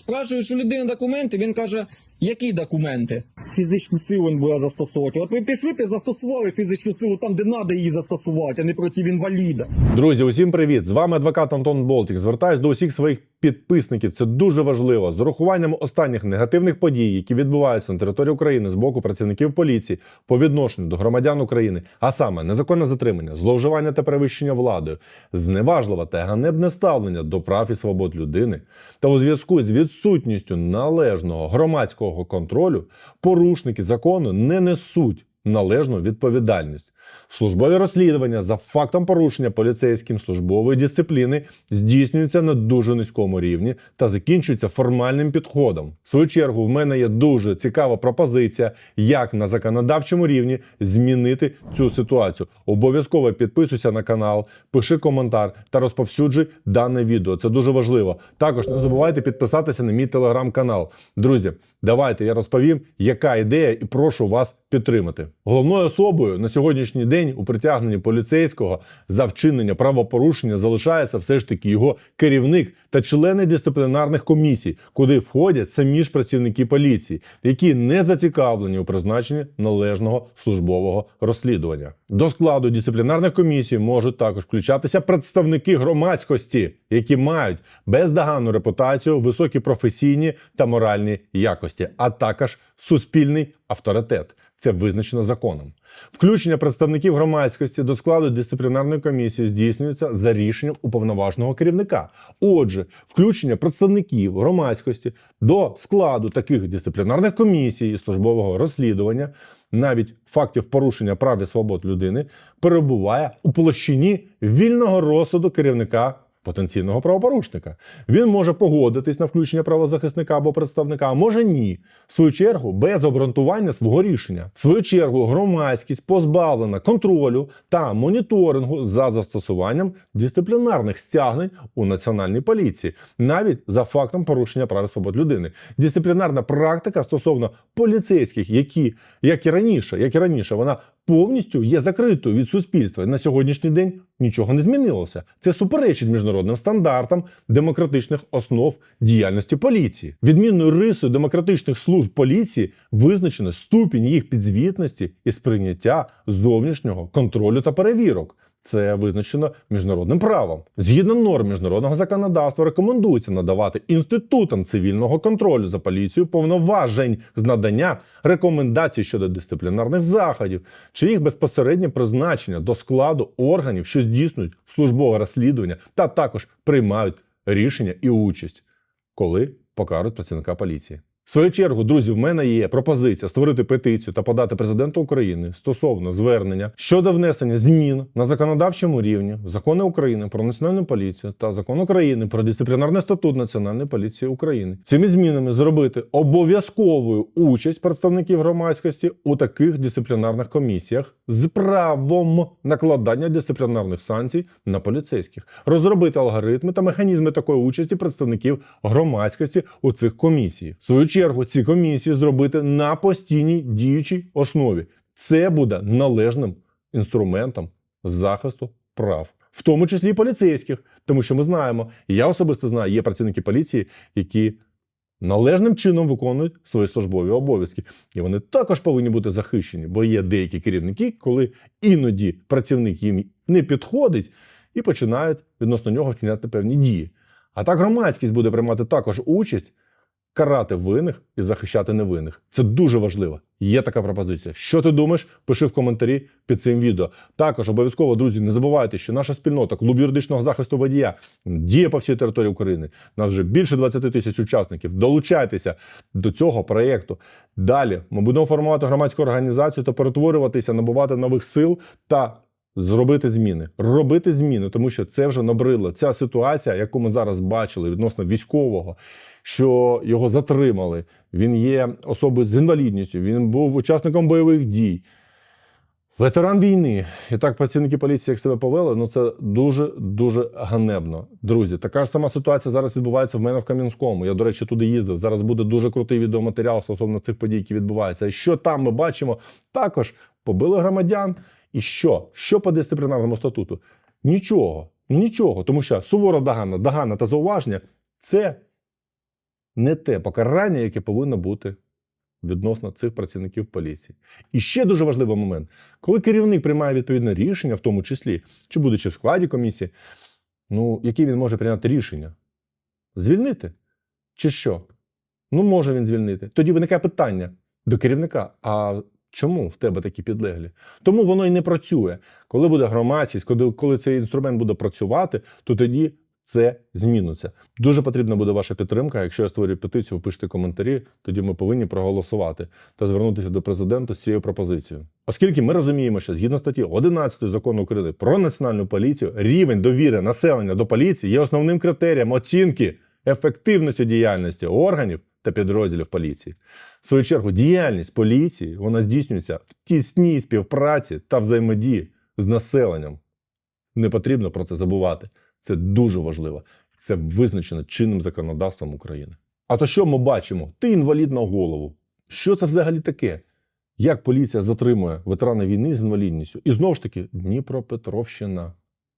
Спрашую, у людини документи, він каже, які документи? Фізичну силу він буде застосовувати. От ви пішли і застосували фізичну силу там, де треба її застосувати, а не проти інваліда. Друзі, усім привіт! З вами адвокат Антон Болтік. Звертаюсь до усіх своїх підписників. Це дуже важливо. З урахуванням останніх негативних подій, які відбуваються на території України з боку працівників поліції по відношенню до громадян України, а саме незаконне затримання, зловживання та перевищення владою, зневажливе та ганебне ставлення до прав і свобод людини, та у зв'язку з відсутністю належного громадського контролю, порушники закону не несуть належну відповідальність. Службові розслідування за фактом порушення поліцейським службової дисципліни здійснюються на дуже низькому рівні та закінчуються формальним підходом. В свою чергу, в мене є дуже цікава пропозиція, як на законодавчому рівні змінити цю ситуацію. Обов'язково підписуйся на канал, пиши коментар та розповсюджуй дане відео. Це дуже важливо. Також не забувайте підписатися на мій телеграм-канал. Друзі, давайте я розповім, яка ідея, і прошу вас підтримати. Головною особою на сьогоднішній день у притягненні поліцейського за вчинення правопорушення залишається все ж таки його керівник та члени дисциплінарних комісій, куди входять самі ж працівники поліції, які не зацікавлені у призначенні належного службового розслідування. До складу дисциплінарних комісій можуть також включатися представники громадськості, які мають бездоганну репутацію, високі професійні та моральні якості, а також суспільний авторитет. Це визначено законом. Включення представників громадськості до складу дисциплінарної комісії здійснюється за рішенням уповноваженого керівника. Отже, включення представників громадськості до складу таких дисциплінарних комісій і службового розслідування, навіть фактів порушення прав і свобод людини, перебуває у площині вільного розсуду керівника потенційного правопорушника. Він може погодитись на включення правозахисника або представника, а може ні. В свою чергу, без обґрунтування свого рішення. В свою чергу, громадськість позбавлена контролю та моніторингу за застосуванням дисциплінарних стягнень у національній поліції, навіть за фактом порушення прав і свобод людини. Дисциплінарна практика стосовно поліцейських, які, як і раніше, як і раніше, вона повністю є закритою від суспільства. На сьогоднішній день нічого не змінилося. Це суперечить міжнародним стандартам демократичних основ діяльності поліції. Відмінною рисою демократичних служб поліції визначено ступінь їх підзвітності і сприйняття зовнішнього контролю та перевірок. Це визначено міжнародним правом. Згідно норм міжнародного законодавства, рекомендується надавати інститутам цивільного контролю за поліцією повноважень з надання рекомендацій щодо дисциплінарних заходів чи їх безпосереднє призначення до складу органів, що здійснюють службове розслідування, та також приймають рішення і участь, коли покарають працівника поліції. Свою чергу, друзі, в мене є пропозиція створити петицію та подати президенту України стосовно звернення щодо внесення змін на законодавчому рівні в закони України про національну поліцію та закон України про дисциплінарний статут Національної поліції України. Цими змінами зробити обов'язковою участь представників громадськості у таких дисциплінарних комісіях з правом накладання дисциплінарних санкцій на поліцейських, розробити алгоритми та механізми такої участі представників громадськості у цих комісіях. В свою чергу ці комісії зробити на постійній діючій основі. Це буде належним інструментом захисту прав, в тому числі і поліцейських, тому що ми знаємо, я особисто знаю, є працівники поліції, які належним чином виконують свої службові обов'язки, і вони також повинні бути захищені, бо є деякі керівники, коли іноді працівник їм не підходить і починають відносно нього вчиняти певні дії. А так громадськість буде приймати також участь карати винних і захищати невинних. Це дуже важливо. Є така пропозиція. Що ти думаєш? Пиши в коментарі під цим відео. Також обов'язково, друзі, не забувайте, що наша спільнота клуб юридичного захисту водія діє по всій території України. У Нас вже більше 20 тисяч учасників. Долучайтеся до цього проєкту. Далі ми будемо формувати громадську організацію та перетворюватися, набувати нових сил та. Зробити зміни, робити зміни, тому що це вже набридло. Ця ситуація, яку ми зараз бачили відносно військового, що його затримали. Він є особою з інвалідністю, він був учасником бойових дій. Ветеран війни. І так працівники поліції як себе повели, ну це дуже дуже ганебно. Друзі, така ж сама ситуація зараз відбувається в мене в Кам'янському. Я, до речі, туди їздив. Зараз буде дуже крутий відеоматеріал стосовно цих подій, які відбуваються. І що там ми бачимо? Також побили громадян. І що? Що по дисциплінарному статуту? Нічого. Ну нічого. Тому що сувора догана, догана та зауваження це не те покарання, яке повинно бути відносно цих працівників поліції. І ще дуже важливий момент, коли керівник приймає відповідне рішення, в тому числі, чи будучи в складі комісії, ну, які він може прийняти рішення? Звільнити? Чи що? Ну, може він звільнити. Тоді виникає питання до керівника: а чому в тебе такі підлеглі? Тому воно і не працює. Коли буде громадськість, коли, коли цей інструмент буде працювати, то тоді це зміниться. Дуже потрібна буде ваша підтримка. Якщо я створю петицію, ви пишете коментарі, тоді ми повинні проголосувати та звернутися до президента з цією пропозицією. Оскільки ми розуміємо, що згідно статті 11 закону України про національну поліцію, рівень довіри населення до поліції є основним критерієм оцінки ефективності діяльності органів та підрозділів поліції. В свою чергу, діяльність поліції вона здійснюється в тісній співпраці та взаємодії з населенням. Не потрібно про це забувати. Це дуже важливо. Це визначено чинним законодавством України. А то що ми бачимо? Ти інвалід на голову. Що це взагалі таке? Як поліція затримує ветерана війни з інвалідністю? І знову ж таки, Дніпропетровщина.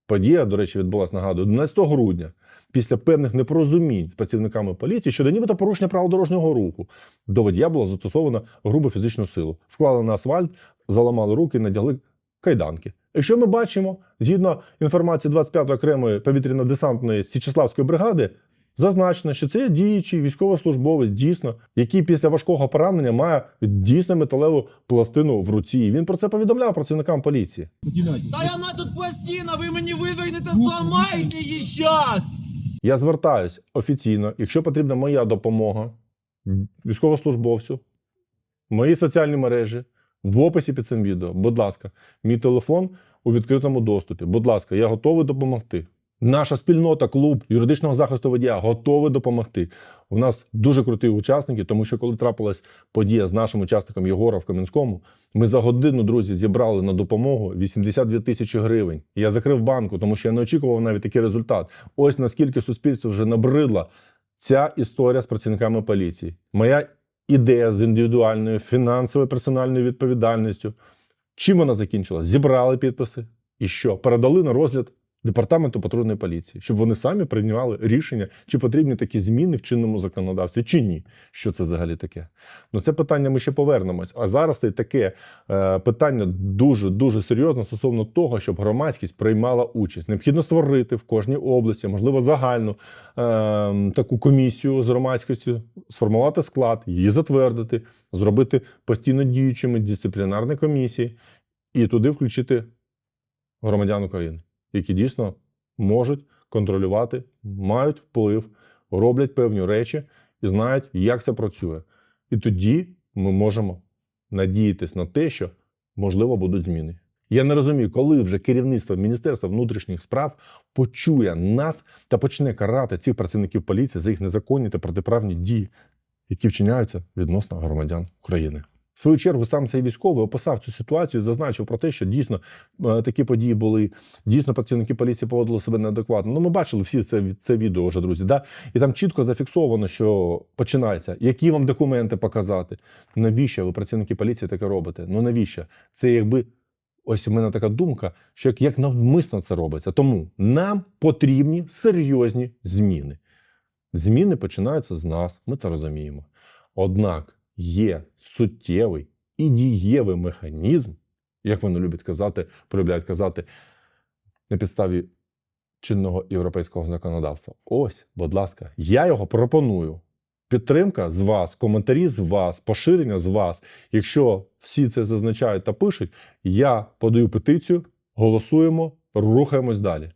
Подія, до речі, відбулася, нагадую, 11 грудня, після певних непорозумінь з працівниками поліції щодо нібито порушення правил дорожнього руху. До водія було застосовано грубу фізичну силу. Вклали на асфальт, заламали руки, надягли кайданки. Якщо ми бачимо, згідно інформації 25-ї окремої повітряно-десантної Січеславської бригади, зазначено, що це діючий військовослужбовець, дійсно, який після важкого поранення має дійсно металеву пластину в руці. І він про це повідомляв працівникам поліції. Та вона тут пластина, ви мені вивернете, зламаєте її щас! Я звертаюсь офіційно, якщо потрібна моя допомога військовослужбовцю, мої соціальні мережі, в описі під цим відео, будь ласка, мій телефон у відкритому доступі. Будь ласка, я готовий допомогти. Наша спільнота, клуб юридичного захисту водія готовий допомогти. У нас дуже круті учасники, тому що коли трапилась подія з нашим учасником Єгора в Кам'янському, ми за годину, друзі, зібрали на допомогу 82 тисячі гривень. Я закрив банку, тому що я не очікував навіть такий результат. Ось наскільки суспільство вже набридла ця історія з працівниками поліції. Моя ідея з індивідуальною фінансовою персональною відповідальністю. Чим вона закінчилась? Зібрали підписи і що? Передали на розгляд департаменту патрульної поліції, щоб вони самі приймали рішення, чи потрібні такі зміни в чинному законодавстві, чи ні. Що це взагалі таке? Ну це питання ми ще повернемось. А зараз це таке е, питання дуже дуже серйозне стосовно того, щоб громадськість приймала участь. Необхідно створити в кожній області, можливо, загальну е, таку комісію з громадськістю, сформувати склад, її затвердити, зробити постійно діючими дисциплінарні комісії і туди включити громадян України, які дійсно можуть контролювати, мають вплив, роблять певні речі і знають, як це працює. І тоді ми можемо надіятися на те, що можливо будуть зміни. Я не розумію, коли вже керівництво Міністерства внутрішніх справ почує нас та почне карати цих працівників поліції за їх незаконні та протиправні дії, які вчиняються відносно громадян України. В свою чергу сам цей військовий описав цю ситуацію, зазначив про те, що дійсно е, такі події були. Дійсно, працівники поліції поводили себе неадекватно. Ну, ми бачили всі це, це відео вже, друзі. Да? І там чітко зафіксовано, що починається. Які вам документи показати? Навіщо ви працівники поліції таке робите? Ну навіщо? Це якби ось у мене така думка, що як, як навмисно це робиться. Тому нам потрібні серйозні зміни. Зміни починаються з нас, ми це розуміємо. Однак є суттєвий і дієвий механізм, як вони люблять казати, полюбляють казати, на підставі чинного європейського законодавства. Ось, будь ласка, я його пропоную. Підтримка з вас, коментарі з вас, поширення з вас. Якщо всі це зазначають та пишуть, я подаю петицію, голосуємо, рухаємось далі.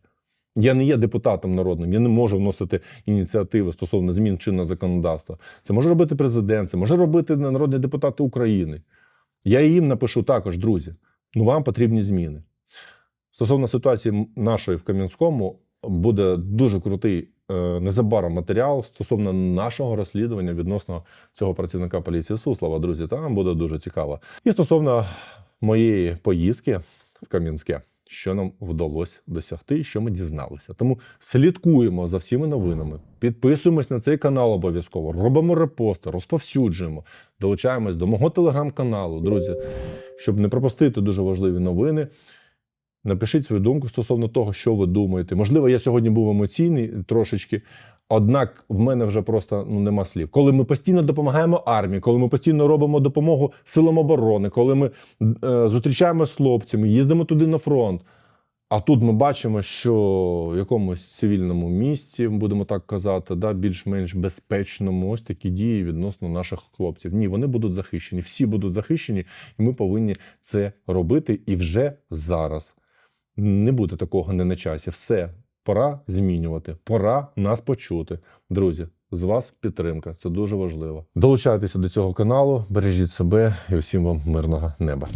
Я не є депутатом народним, я не можу вносити ініціативи стосовно змін чинного законодавства. Це може робити президент, це може робити народні депутати України. Я їм напишу також, друзі. Ну вам потрібні зміни. Стосовно ситуації нашої в Кам'янському, буде дуже крутий е, незабаром матеріал стосовно нашого розслідування відносно цього працівника поліції Суслава. Друзі, там буде дуже цікаво. І стосовно моєї поїздки в Кам'янське що нам вдалося досягти, і що ми дізналися. Тому слідкуємо за всіми новинами, підписуємось на цей канал обов'язково, робимо репости, розповсюджуємо, долучаємось до мого телеграм-каналу, друзі, щоб не пропустити дуже важливі новини. Напишіть свою думку стосовно того, що ви думаєте. Можливо, я сьогодні був емоційний трошечки, Однак в мене вже просто ну нема слів. Коли ми постійно допомагаємо армії, коли ми постійно робимо допомогу силам оборони, коли ми е, зустрічаємо з хлопцями, їздимо туди на фронт. А тут ми бачимо, що в якомусь цивільному місті, будемо так казати, да, більш-менш безпечному, ось такі дії відносно наших хлопців. Ні, вони будуть захищені, всі будуть захищені, і ми повинні це робити і вже зараз. Не буде такого не на часі. Все, пора змінювати, пора нас почути. Друзі, з вас підтримка. Це дуже важливо. Долучайтеся до цього каналу, бережіть себе і усім вам мирного неба.